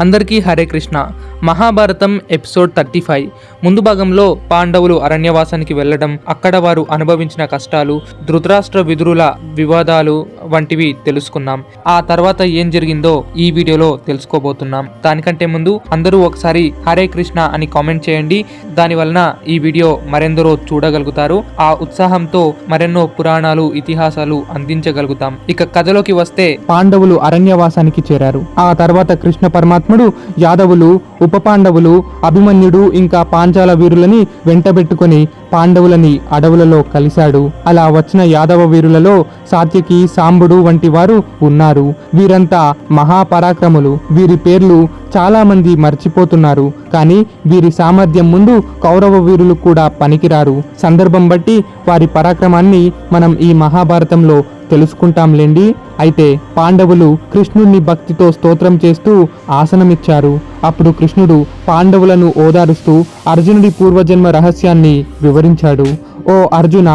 అందరికీ Hare Krishna. Mahabharatam episode thirty five. ముందు భాగంలో పాండవులు అరణ్యవాసానికి వెళ్ళడం అక్కడ వారు అనుభవించిన కష్టాలు ధృతరాష్ట్ర విధురుల వివాదాలు వంటివి తెలుసుకున్నాం. ఆ తర్వాత ఏం జరిగిందో ఈ వీడియోలో తెలుసుకోబోతున్నాం. దానికంటే ముందు అందరూ ఒకసారి హరే కృష్ణ అని కామెంట్ చేయండి. దాని వలన ఈ వీడియో మరెందరో చూడగలుగుతారు. ఆ ఉత్సాహంతో మరెన్నో పురాణాలు ఇతిహాసాలు అందించగలుగుతాం. ఇక కథలోకి వస్తే పాండవులు అరణ్యవాసానికి చేరారు. ఆ తర్వాత కృష్ణ భీష్ముడు యాదవులు ఉప పాండవులు అభిమన్యుడు ఇంకా పాంచాల వీరులని వెంటబెట్టుకొని పాండవులని అడవులలో కలిశాడు. అలా వచ్చిన యాదవ వీరులలో సాత్యకి సాంబుడు వంటి వారు ఉన్నారు. వీరంతా మహాపరాక్రములు. వీరి పేర్లు చాలా మంది మర్చిపోతున్నారు. కానీ వీరి సామర్థ్యం ముందు కౌరవ వీరులు కూడా పనికిరారు. సందర్భం బట్టి వారి పరాక్రమాన్ని మనం ఈ మహాభారతంలో తెలుసుకుంటాంలేండి. అయితే పాండవులు కృష్ణుణ్ణి భక్తితో స్తోత్రం చేస్తూ ఆసనమిచ్చారు. అప్పుడు కృష్ణుడు పాండవులను ఓదారుస్తూ అర్జునుడి పూర్వజన్మ రహస్యాన్ని వివరించాడు. ఓ అర్జున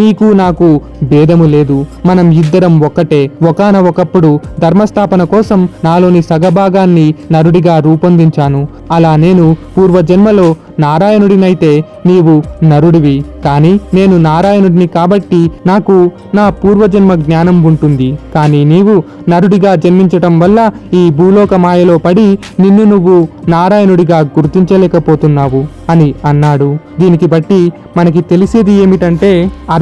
నీకు నాకు భేదము లేదు. మనం ఇద్దరం ఒక్కటే. ఒకన ఒకప్పుడు ధర్మస్థాపన కోసం నాలోని సగభాగాన్ని నరుడిగా రూపొందించాను. అలా నేను పూర్వజన్మలో నారాయణుడినైతే నీవు నరుడివి. కానీ నేను నారాయణుడిని కాబట్టి నాకు నా పూర్వజన్మ జ్ఞానం ఉంటుంది. కానీ నీవు నరుడిగా జన్మించటం వల్ల ఈ భూలోక మాయలో పడి నిన్ను నువ్వు నారాయణుడిగా గుర్తించలేకపోతున్నావు అని అన్నాడు. దీనికి బట్టి మనకి తెలిసేది ఏమిటంటే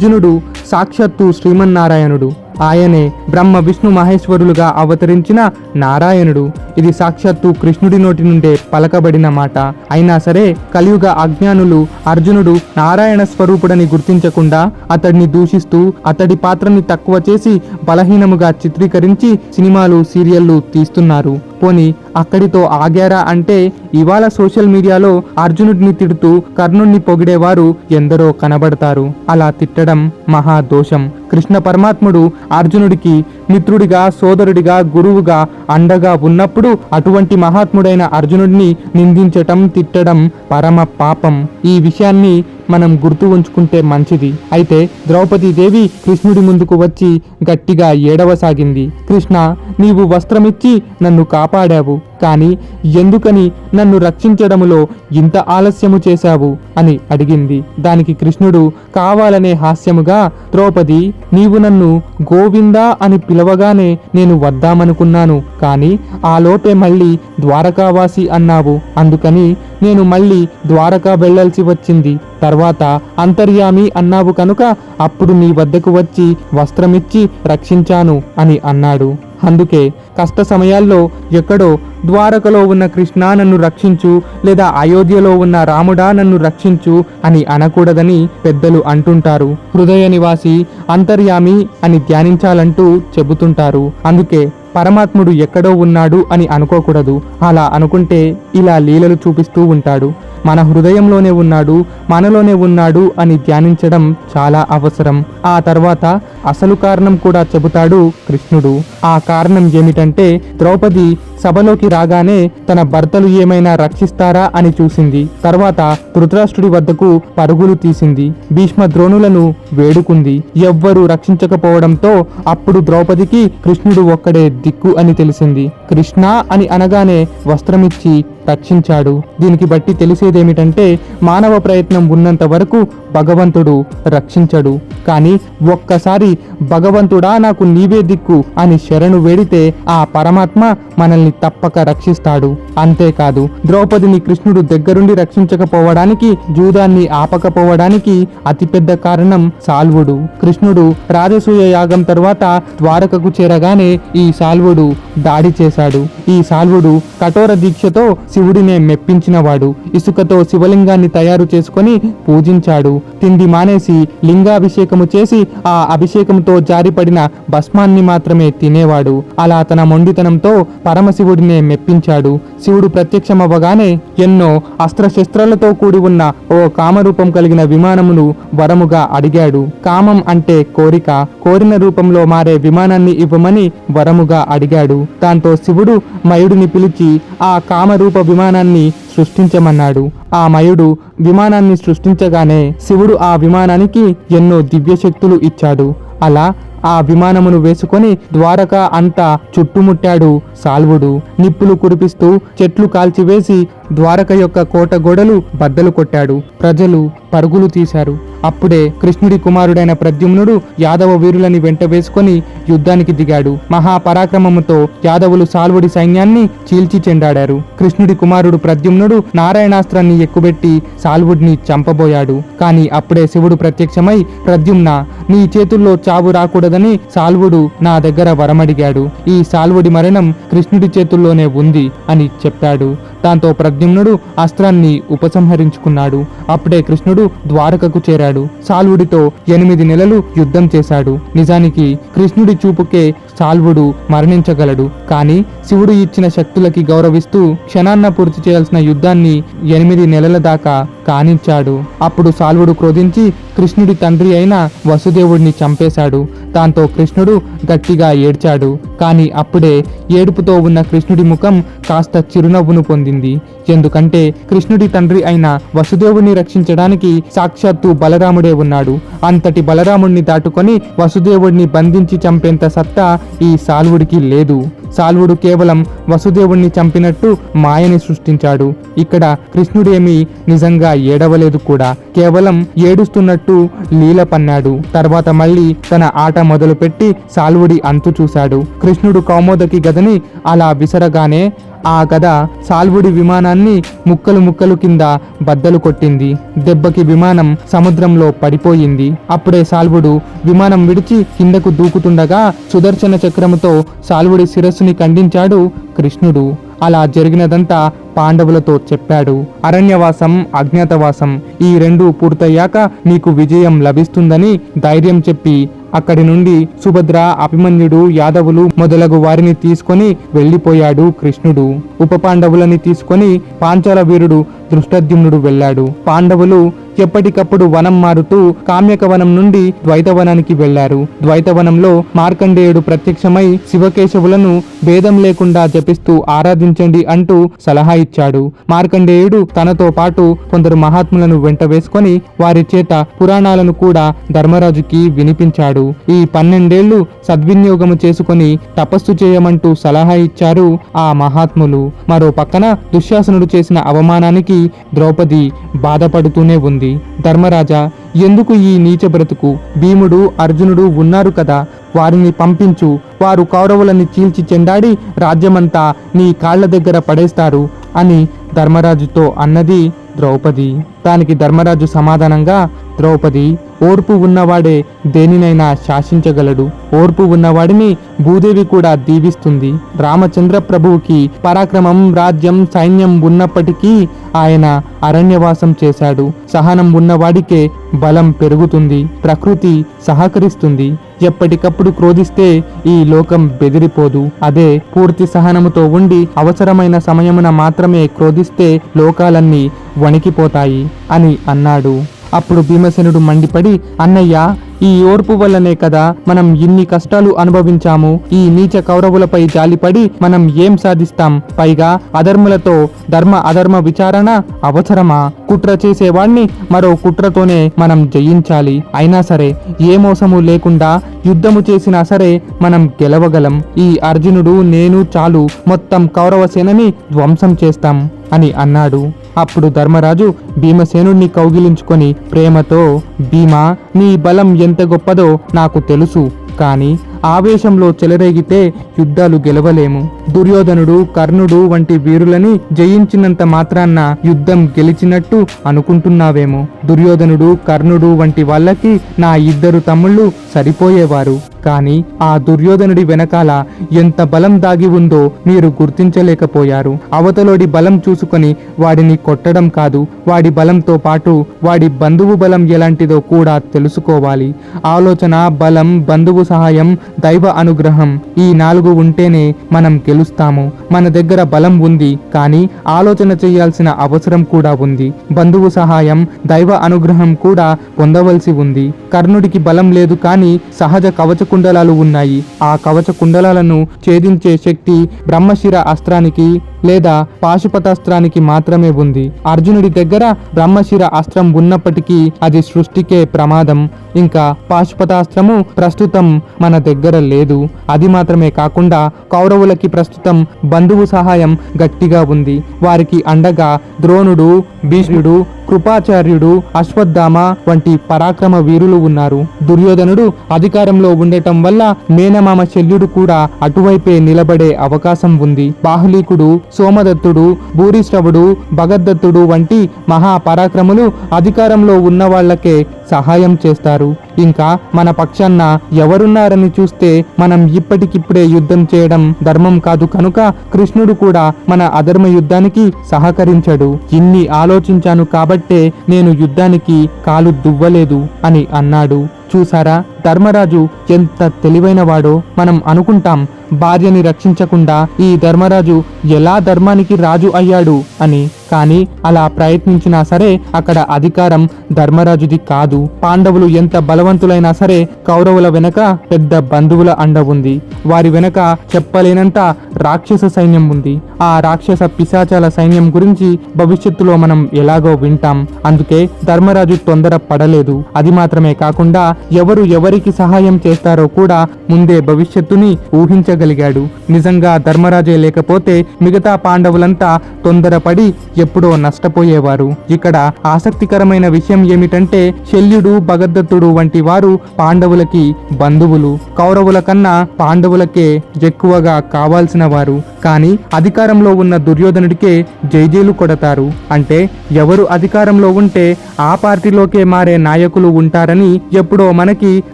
అర్జునుడు సాక్షాత్తు శ్రీమన్నారాయణుడు. ఆయనే బ్రహ్మ విష్ణు మహేశ్వరులుగా అవతరించిన నారాయణుడు. ఇది సాక్షాత్తు కృష్ణుడి నోటి నుండే పలకబడిన మాట. అయినా సరే కలియుగ అజ్ఞానులు అర్జునుడు నారాయణ స్వరూపుడని గుర్తించకుండా అతడిని దూషిస్తూ అతడి పాత్రని తక్కువ చేసి బలహీనముగా చిత్రీకరించి సినిమాలు సీరియళ్ళు తీస్తున్నారు. పోని అక్కడితో ఆగారా అంటే ఇవాళ సోషల్ మీడియాలో అర్జునుడిని తిడుతూ కర్ణుణ్ణి పొగిడేవారు ఎందరో కనబడతారు. అలా తిట్టడం మహా దోషం. కృష్ణ పరమాత్ముడు అర్జునుడికి మిత్రుడిగా సోదరుడిగా గురువుగా అండగా ఉన్నప్పుడు అటువంటి మహాత్ముడైన అర్జునుడిని నిందించటం తిట్టడం పరమ పాపం. ఈ విషయాన్ని మనం గుర్తు ఉంచుకుంటే మంచిది. అయితే ద్రౌపదీదేవి కృష్ణుడి ముందుకు వచ్చి గట్టిగా ఏడవసాగింది. కృష్ణ నీవు వస్త్రమిచ్చి నన్ను కాపాడావు. కానీ ఎందుకని నన్ను రక్షించడములో ఇంత ఆలస్యము చేశావు? అని అడిగింది. దానికి కృష్ణుడు కావాలనే హాస్యముగా ద్రౌపది నీవు నన్ను గోవిందా అని పిలవగానే నేను వద్దామనుకున్నాను. కానీ ఆ లోపే మళ్ళీ ద్వారకావాసి అన్నావు. అందుకని నేను మళ్ళీ ద్వారకా వెళ్ళాల్సి వచ్చింది. తర్వాత అంతర్యామి అన్నావు కనుక అప్పుడు నీ వద్దకు వచ్చి వస్త్రమిచ్చి రక్షించాను అని అన్నాడు. అందుకే కష్ట సమయాల్లో ఎక్కడో ద్వారకలో ఉన్న కృష్ణ నన్ను రక్షించు లేదా అయోధ్యలో ఉన్న రాముడా నన్ను రక్షించు అని అనకూడదని పెద్దలు అంటుంటారు. హృదయ నివాసి అంతర్యామి అని ధ్యానించాలంటూ చెబుతుంటారు. అందుకే పరమాత్ముడు ఎక్కడో ఉన్నాడు అని అనుకోకూడదు. అలా అనుకుంటే ఇలా లీలలు చూపిస్తూ ఉంటాడు. మన హృదయంలోనే ఉన్నాడు మనలోనే ఉన్నాడు అని ధ్యానించడం చాలా అవసరం. ఆ తర్వాత అసలు కారణం కూడా చెబుతాడు కృష్ణుడు. ఆ కారణం ఏమిటంటే ద్రౌపది సభలోకి రాగానే తన భర్తలు ఏమైనా రక్షిస్తారా అని చూసింది. తర్వాత ధృతరాష్ట్రుడి వద్దకు పరుగులు తీసింది. భీష్మ ద్రోణులను వేడుకుంది. ఎవ్వరూ రక్షించకపోవడంతో అప్పుడు ద్రౌపదికి కృష్ణుడు ఒక్కడే దిక్కు అని తెలిసింది. కృష్ణ అని అనగానే వస్త్రమిచ్చి రక్షించాడు. దీనికి బట్టి తెలిసేదేమిటంటే మానవ ప్రయత్నం ఉన్నంత వరకు భగవంతుడు రక్షించడు. కానీ ఒక్కసారి భగవంతుడా నాకు నీవే దిక్కు అని శరణు వేడితే ఆ పరమాత్మ మనల్ని తప్పక రక్షిస్తాడు. అంతేకాదు ద్రౌపదిని కృష్ణుడు దగ్గరుండి రక్షించకపోవడానికి జూదాన్ని ఆపకపోవడానికి అతిపెద్ద కారణం సాల్వుడు. కృష్ణుడు రాజసూయ యాగం తర్వాత ద్వారకకు చేరగానే ఈ సాల్వుడు దాడి చేశాడు. ఈ సాల్వుడు కఠోర దీక్షతో శివుడినే మెప్పించినవాడు. ఇసుకతో శివలింగాన్ని తయారు చేసుకొని పూజించాడు. తిండి మానేసి లింగాభిషేకము చేసి ఆ అభిషేకంతో జారిపడిన భస్మాన్ని మాత్రమే తినేవాడు. అలా తన మొండితనంతో పరమశివుడినే మెప్పించాడు. శివుడు ప్రత్యక్షమవ్వగానే ఎన్నో అస్త్రశస్త్రాలతో కూడి ఉన్న ఓ కామరూపం కలిగిన విమానమును వరముగా అడిగాడు. కామం అంటే కోరిక. కోరిన రూపంలో మారే విమానాన్ని ఇవ్వమని వరముగా అడిగాడు. దాంతో శివుడు మయుడిని పిలిచి ఆ కామరూప విమానాన్ని సృష్టించమన్నాడు. ఆ మయుడు విమానాన్ని సృష్టించగానే శివుడు ఆ విమానానికి ఎన్నో దివ్య శక్తులు ఇచ్చాడు. అలా ఆ విమానమును వేసుకొని ద్వారక అంతా చుట్టుముట్టాడు సాల్వుడు. నిప్పులు కురిపిస్తూ చెట్లు కాల్చివేసి ద్వారక యొక్క కోట గోడలు బద్దలు కొట్టాడు. ప్రజలు పరుగులు తీశారు. అప్పుడే కృష్ణుడి కుమారుడైన ప్రద్యుమ్నుడు యాదవ వీరులని వెంట వేసుకొని యుద్ధానికి దిగాడు. మహాపరాక్రమముతో యాదవులు సాల్వుడి సైన్యాన్ని చీల్చి చెండాడారు. కృష్ణుడి కుమారుడు ప్రద్యుమ్నుడు నారాయణాస్త్రాన్ని ఎక్కుబెట్టి సాల్వుడిని చంపబోయాడు. కాని అప్పుడే శివుడు ప్రత్యక్షమై ప్రద్యుమ్న నీ చేతుల్లో చావు రాకూడదని సాల్వుడు నా దగ్గర వరమడిగాడు. ఈ సాల్వుడి మరణం కృష్ణుడి చేతుల్లోనే ఉంది అని చెప్పాడు. దాంతో ప్రద్యుమ్నుడు అస్త్రాన్ని ఉపసంహరించుకున్నాడు. అప్పుడే కృష్ణుడు ద్వారకకు చేరాడు. సాల్వుడితో ఎనిమిది నెలలు యుద్ధం చేశాడు. నిజానికి కృష్ణుడి చూపుకే సాల్వుడు మరణించగలడు. కానీ శివుడు ఇచ్చిన శక్తులకి గౌరవిస్తూ క్షణాన్న పూర్తి చేయాల్సిన యుద్ధాన్ని ఎనిమిది నెలల దాకా కానించాడు. అప్పుడు సాల్వుడు క్రోధించి కృష్ణుడి తండ్రి అయిన వసుదేవుడిని చంపేశాడు. దాంతో కృష్ణుడు గట్టిగా ఏడ్చాడు. కానీ అప్పుడే ఏడుపుతో ఉన్న కృష్ణుడి ముఖం కాస్త చిరునవ్వును పొందింది. ఎందుకంటే కృష్ణుడి తండ్రి అయిన వసుదేవుణ్ణి రక్షించడానికి సాక్షాత్తు బలరాముడే ఉన్నాడు. అంతటి బలరాముడిని దాటుకొని వసుదేవుడిని బంధించి చంపేంత సత్తా ఈ సాల్వుడికి లేదు. సాల్వుడు కేవలం వసుదేవుణ్ణి చంపినట్టు మాయని సృష్టించాడు. ఇక్కడ కృష్ణుడేమి నిజంగా ఏడవలేదు కూడా. కేవలం ఏడుస్తున్నట్టు లీల పన్నాడు. తర్వాత మళ్ళీ తన ఆట మొదలుపెట్టి సాల్వుడి అంతు చూశాడు. కృష్ణుడు కౌమోదకి గదని అలా విసరగానే ఆ కథ సాల్వుడి విమానాన్ని ముక్కలు ముక్కలు కింద బద్దలు కొట్టింది. దెబ్బకి విమానం సముద్రంలో పడిపోయింది. అప్పుడే సాల్వుడు విమానం విడిచి కిందకు దూకుతుండగా సుదర్శన చక్రముతో సాల్వుడి శిరస్సుని ఖండించాడు కృష్ణుడు. అలా జరిగినదంతా పాండవులతో చెప్పాడు. అరణ్యవాసం అజ్ఞాతవాసం ఈ రెండు పూర్తయ్యాక నీకు విజయం లభిస్తుందని ధైర్యం చెప్పి అక్కడి నుండి సుభద్ర అభిమన్యుడు యాదవులు మొదలగు వారిని తీసుకొని వెళ్ళిపోయాడు కృష్ణుడు. ఉప పాండవులని తీసుకొని పాంచాల వీరుడు దృష్టద్యుమ్నుడు వెళ్ళాడు. పాండవులు ఎప్పటికప్పుడు వనం మారుతూ కామ్యకవనం నుండి ద్వైతవనానికి వెళ్ళారు ద్వైతవనంలో మార్కండేయుడు ప్రత్యక్షమై శివకేశవులను భేదం లేకుండా జపిస్తూ ఆరాధించండి అంటూ సలహా ఇచ్చాడు. మార్కండేయుడు తనతో పాటు కొందరు మహాత్ములను వెంట వేసుకొని వారి చేత పురాణాలను కూడా ధర్మరాజుకి వినిపించాడు. ఈ పన్నెండేళ్ళు సద్వినియోగము చేసుకొని తపస్సు చేయమంటూ సలహా ఇచ్చారు ఆ మహాత్ములు. మరో పక్కన దుశ్శాసనుడు చేసిన అవమానానికి ద్రౌపది బాధపడుతూనే ఉంది. ధర్మరాజా ఎందుకు ఈ నీచ బ్రతుకు? భీముడు అర్జునుడు ఉన్నారు కదా వారిని పంపించు. వారు కౌరవులని చీల్చి చెండాడి రాజ్యమంతా నీ కాళ్ళ దగ్గర పడేస్తారు అని ధర్మరాజుతో అన్నది ద్రౌపది. దానికి ధర్మరాజు సమాధానంగా ద్రౌపది ఓర్పు ఉన్నవాడే దేనినైనా శాసించగలడు. ఓర్పు ఉన్నవాడిని భూదేవి కూడా దీవిస్తుంది. రామచంద్ర ప్రభువుకి పరాక్రమం రాజ్యం సైన్యం ఉన్నప్పటికీ ఆయన అరణ్యవాసం చేశాడు. సహనం ఉన్నవాడికే బలం పెరుగుతుంది. ప్రకృతి సహకరిస్తుంది. ఎప్పటికప్పుడు క్రోధిస్తే ఈ లోకం బెదిరిపోదు. అదే పూర్తి సహనముతో ఉండి అవసరమైన సమయమున మాత్రమే క్రోధిస్తే లోకాలన్నీ వణికిపోతాయి అని అన్నాడు. అప్పుడు భీమసేనుడు మండిపడి అన్నయ్య ఈ ఓర్పు వల్లనే కదా మనం ఇన్ని కష్టాలు అనుభవించాము. ఈ నీచ కౌరవులపై జాలిపడి మనం ఏం సాధిస్తాం? పైగా అధర్ములతో ధర్మ అధర్మ విచారణ అవసరమా? కుట్ర చేసేవాణ్ణి మరో కుట్రతోనే మనం జయించాలి. అయినా సరే ఏ మోసము లేకుండా యుద్ధము చేసినా సరే మనం గెలవగలం. ఈ అర్జునుడు నేను చాలు మొత్తం కౌరవ సేనని ధ్వంసం చేస్తాం అని అన్నాడు. అప్పుడు ధర్మరాజు భీమసేనుణ్ణి కౌగిలించుకొని ప్రేమతో భీమా నీ బలం ఎంత గొప్పదో నాకు తెలుసు కానీ ఆవేశంలో చెలరేగితే యుద్ధాలు గెలవలేము. దుర్యోధనుడు కర్ణుడు వంటి వీరులని జయించినంత మాత్రాన్న యుద్ధం గెలిచినట్టు అనుకుంటున్నావేమో. దుర్యోధనుడు కర్ణుడు వంటి వాళ్ళకి నా ఇద్దరు తమ్ముళ్ళు సరిపోయేవారు. కానీ ఆ దుర్యోధనుడి వెనకాల ఎంత బలం దాగి ఉందో మీరు గుర్తించలేకపోయారు. అవతలోడి బలం చూసుకొని వాడిని కొట్టడం కాదు వాడి బలంతో పాటు వాడి బంధువు బలం ఎలాంటిదో కూడా తెలుసుకోవాలి. ఆలోచన బలం బంధువు సహాయం దైవ అనుగ్రహం ఈ నాలుగు ఉంటేనే మనం గెలుస్తాము. మన దగ్గర బలం ఉంది కానీ ఆలోచన చేయాల్సిన అవసరం కూడా ఉంది. బంధువు సహాయం దైవ అనుగ్రహం కూడా పొందవలసి ఉంది. కర్ణుడికి బలం లేదు కానీ సహజ కవచ కుండలాలు ఉన్నాయి. ఆ కవచ కుండలాలను ఛేదించే శక్తి బ్రహ్మశిర అస్త్రానికి లేదా పాశుపతాస్త్రానికి మాత్రమే ఉంది. అర్జునుడి దగ్గర బ్రహ్మశిర అస్త్రం ఉన్నప్పటికీ అది సృష్టికే ప్రమాదం. ఇంకా పాశుపతాస్త్రము ప్రస్తుతం మన దగ్గర లేదు. అది మాత్రమే కాకుండా కౌరవులకి ప్రస్తుతం బంధువు సహాయం గట్టిగా ఉంది. వారికి అండగా ద్రోణుడు భీష్ముడు కృపాచార్యుడు అశ్వత్థామ వంటి పరాక్రమ వీరులు ఉన్నారు. దుర్యోధనుడు అధికారంలో ఉండటం వల్ల మేనమామ శల్యుడు కూడా అటువైపే నిలబడే అవకాశం ఉంది. బాహులీకుడు సోమదత్తుడు భూరిశ్రవుడు భగద్దత్తుడు వంటి మహా పరాక్రములు అధికారంలో ఉన్న వాళ్ళకే సహాయం చేస్తారు. ఇంకా మన పక్షాన్న ఎవరున్నారని చూస్తే మనం ఇప్పటికిప్పుడే యుద్ధం చేయడం ధర్మం కాదు కనుక కృష్ణుడు కూడా మన అధర్మ యుద్ధానికి సహకరించడు. ఇన్ని ఆలోచించాను కాబట్టే నేను యుద్ధానికి కాలు దువ్వలేదు అని అన్నాడు. చూసారా? ధర్మరాజు ఎంత తెలివైనవాడో మనం అనుకుంటాం. భార్యని రక్షించకుండా ఈ ధర్మరాజు ఎలా ధర్మానికి రాజు అయ్యాడు అని. కానీ అలా ప్రయత్నించినా సరే అక్కడ అధికారం ధర్మరాజుది కాదు. పాండవులు ఎంత బలవంతులైనా సరే కౌరవుల వెనక పెద్ద బంధువుల అండ ఉంది. వారి వెనక చెప్పలేనంత రాక్షస సైన్యం ఉంది. ఆ రాక్షస పిశాచాల సైన్యం గురించి భవిష్యత్తులో మనం ఎలాగో వింటాం. అందుకే ధర్మరాజు తొందర పడలేదు. అది మాత్రమే కాకుండా ఎవరు ఎవరికి సహాయం చేస్తారో కూడా ముందే భవిష్యత్తుని ఊహించగలిగాడు. నిజంగా ధర్మరాజే లేకపోతే మిగతా పాండవులంతా తొందరపడి ఎప్పుడో నష్టపోయేవారు. ఇక్కడ ఆసక్తికరమైన విషయం ఏమిటంటే శల్యుడు భగదత్తుడు వంటి వారు పాండవులకి బంధువులు. కౌరవుల కన్నా పాండవులకే ఎక్కువగా కావాల్సిన వారు కానీ అధికారంలో ఉన్న దుర్యోధనుడికే జైజీలు కొడతారు. అంటే ఎవరు అధికారంలో ఉంటే ఆ పార్టీలోకే మారే నాయకులు ఉంటారని ఎప్పుడో మనకి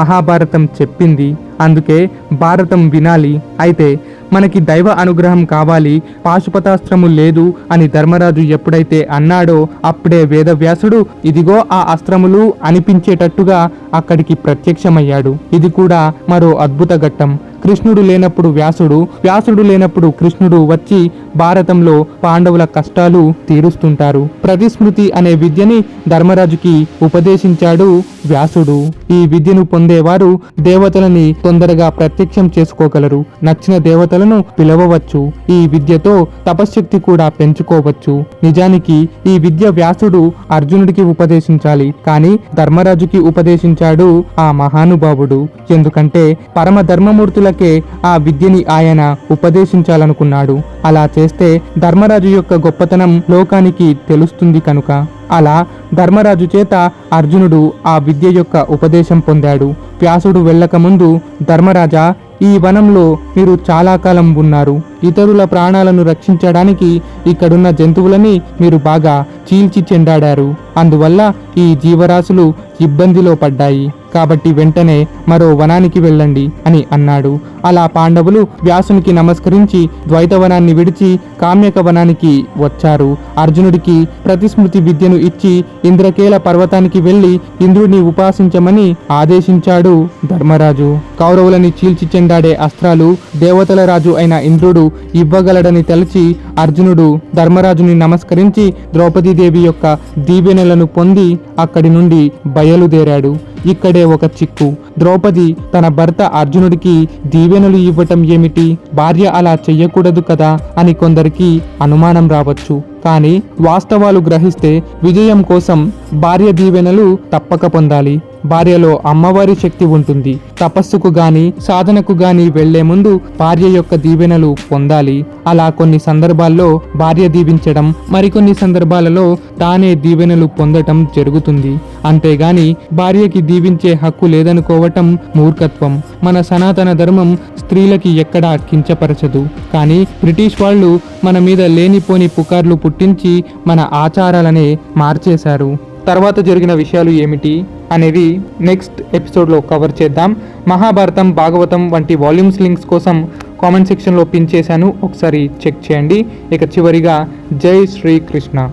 మహాభారతం చెప్పింది. అందుకే భారతం వినాలి. అయితే మనకి దైవ అనుగ్రహం కావాలి పాశుపతాస్త్రము లేదు అని ధర్మరాజు ఎప్పుడైతే అన్నాడో అప్పుడే వేదవ్యాసుడు ఇదిగో ఆ అస్త్రములు అనిపించేటట్టుగా అక్కడికి ప్రత్యక్షమయ్యాడు. ఇది కూడా మరో అద్భుత ఘట్టం. కృష్ణుడు లేనప్పుడు వ్యాసుడు వ్యాసుడు లేనప్పుడు కృష్ణుడు వచ్చి భారతంలో పాండవుల కష్టాలు తీరుస్తుంటారు. ప్రతిస్మృతి అనే విద్యని ధర్మరాజుకి ఉపదేశించాడు వ్యాసుడు. ఈ విద్యను పొందేవారు దేవతలని తొందరగా ప్రత్యక్షం చేసుకోగలరు. నచ్చిన దేవతలను పిలవవచ్చు. ఈ విద్యతో తపశ్శక్తి కూడా పెంచుకోవచ్చు. నిజానికి ఈ విద్య వ్యాసుడు అర్జునుడికి ఉపదేశించాలి. కానీ ధర్మరాజుకి ఉపదేశించాడు ఆ మహానుభావుడు. ఎందుకంటే పరమ ధర్మమూర్తులకే ఆ విద్యని ఆయన ఉపదేశించాలనుకున్నాడు. అలా చేస్తే ధర్మరాజు యొక్క గొప్పతనం లోకానికి తెలుస్తుంది కనుక. అలా ధర్మరాజు చేత అర్జునుడు ఆ విద్య యొక్క ఉపదేశం పొందాడు. వ్యాసుడు వెళ్ళకముందు ధర్మరాజా ఈ వనంలో మీరు చాలా కాలం ఉన్నారు. ఇతరుల ప్రాణాలను రక్షించడానికి ఇక్కడున్న జంతువులని మీరు బాగా చీల్చి చెండాడారు. అందువల్ల ఈ జీవరాశులు ఇబ్బందిలో పడ్డాయి. కాబట్టి వెంటనే మరో వనానికి వెళ్ళండి అని అన్నాడు. అలా పాండవులు వ్యాసునికి నమస్కరించి ద్వైతవనాన్ని విడిచి కామ్యక వనానికి వచ్చారు. అర్జునుడికి ప్రతిస్మృతి విద్యను ఇచ్చి ఇంద్రకేల పర్వతానికి వెళ్ళి ఇంద్రుడిని ఉపాసించమని ఆదేశించాడు ధర్మరాజు. కౌరవులని చీల్చి చెండాడే అస్త్రాలు దేవతల రాజు అయిన ఇంద్రుడు ఇవ్వగలడని తలచి అర్జునుడు ధర్మరాజుని నమస్కరించి ద్రౌపదీదేవి యొక్క దీవెనలను పొంది అక్కడి నుండి బయలుదేరాడు. ఇక్కడే ఒక చిక్కు. ద్రౌపది తన భర్త అర్జునుడికి దీవెనలు ఇవ్వటం ఏమిటి? భార్య అలా చెయ్యకూడదు కదా? అని కొందరికి అనుమానం రావచ్చు. కానీ వాస్తవాలు గ్రహిస్తే విజయం కోసం భార్య దీవెనలు తప్పక పొందాలి. భార్యలో అమ్మవారి శక్తి ఉంటుంది. తపస్సుకు గాని సాధనకు గాని వెళ్ళే ముందు భార్య యొక్క దీవెనలు పొందాలి. అలా కొన్ని సందర్భాల్లో భార్య దీవించడం మరికొన్ని సందర్భాలలో తానే దీవెనలు పొందటం జరుగుతుంది. అంతేగాని భార్యకి దీవించే హక్కు లేదనుకోవటం మూర్ఖత్వం. మన సనాతన ధర్మం స్త్రీలకి ఎక్కడా కించపరచదు కానీ బ్రిటిష్ వాళ్ళు మన మీద లేనిపోని పుకార్లు పుట్టించి మన ఆచారాలనే మార్చేశారు. తర్వాత జరిగిన విషయాలు ఏమిటి? అనేవి నెక్స్ట్ ఎపిసోడ్లో కవర్ చేద్దాం. మహాభారతం భాగవతం వంటి వాల్యూమ్స్ లింక్స్ కోసం కామెంట్ సెక్షన్లో పిన్ చేశాను. ఒకసారి చెక్ చేయండి. ఇక చివరిగా జై శ్రీకృష్ణ.